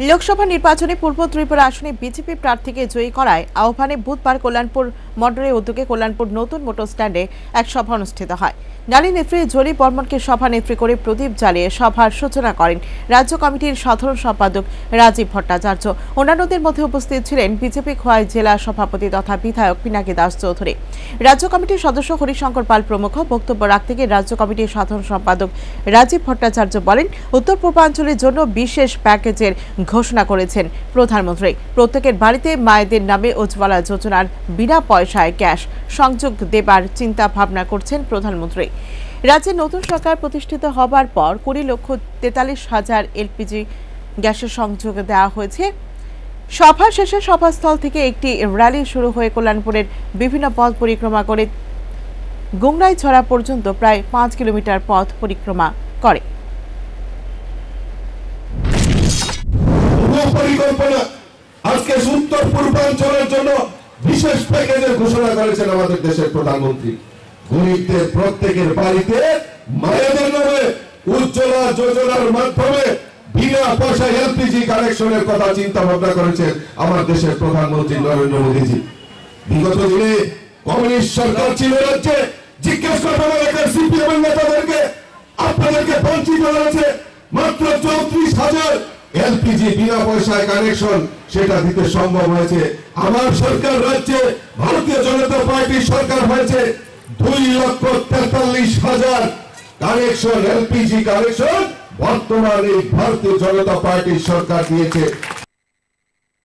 লোকসভা নির্বাচনে পূর্ব ত্রিপুরা আসনে বিজেপি প্রার্থীকে জয়ী করায় আহ্বানে বুধবার কল্যাণপুর মন্ডলের উদ্যোগে কল্যাণপুর নতুন মোটর স্ট্যান্ডে এক সভা অনুষ্ঠিত হয়। নারী নেত্রী জলি বর্মনকে সভানেত্রী করে প্রদীপ জ্বালিয়ে সভার সূচনা করেন রাজ্য কমিটির সাধারণ সম্পাদক রাজীব ভট্টাচার্য। অন্যান্যদের মধ্যে উপস্থিত ছিলেন বিজেপি খোয়াই জেলা সভাপতি তথা বিধায়ক পিনাকি দাস চৌধুরী। রাজ্য কমিটির সদস্য হরিশঙ্কর পাল প্রমুখ বক্তব্য রাখতে গিয়ে রাজ্য কমিটির সাধারণ সম্পাদক রাজীব ভট্টাচার্য বলেন উত্তর পূর্বাঞ্চলের জন্য বিশেষ প্যাকেজের ঘোষণা করেছেন প্রধানমন্ত্রী। প্রত্যেকের বাড়িতে মায়েদের নামে উজ্জ্বলা যোজনার বিনা পয়সায় গ্যাস সংযোগ দেবার চিন্তা ভাবনা করছেন প্রধানমন্ত্রী। রাজ্যে নতুন সরকার প্রতিষ্ঠিত হবার পর কুড়ি লক্ষ তেতাল্লিশ হাজার এলপিজি গ্যাসের সংযোগ দেওয়া হয়েছে। সভা শেষে সভাস্থল থেকে একটি র্যালি শুরু হয়ে কল্যাণপুরের বিভিন্ন পথ পরিক্রমা করে গুংরাইছড়া পর্যন্ত প্রায় পাঁচ কিলোমিটার পথ পরিক্রমা করে। পরিকল্পনা আজকে উত্তর পূর্বাঞ্চলের জন্য বিশেষ প্যাকেজের ঘোষণা করেছেন আমাদের দেশের প্রধানমন্ত্রী। গরিবদের প্রত্যেকের বাড়িতে মায়েদের নামে উজ্জ্বলা যোজনার মাধ্যমে বিনা পয়সা এলপিজি কানেকশনের কথা চিন্তা ভাবনা করেছেন আমার দেশের প্রধানমন্ত্রী নরেন্দ্র মোদীজি। বিগত দিনে কমিউনিস্ট সরকার ছিল রাজ্যে, জিজ্ঞেস করবেন এলাকার সিপিএম নেতাদেরকে আপনাদেরকে বঞ্চিত হয়েছে মাত্র চৌত্রিশ হাজার এলপিজি বিনা পয়সায় কানেকশন সেটা দিতে সম্ভব হয়েছে। আমার সরকার রয়েছে ভারতীয় জনতা পার্টির সরকার হয়েছে দুই লক্ষ তেতাল্লিশ হাজার কানেকশন এলপিজি কানেকশন বর্তমানে ভারতীয় জনতা পার্টির সরকার দিয়েছে।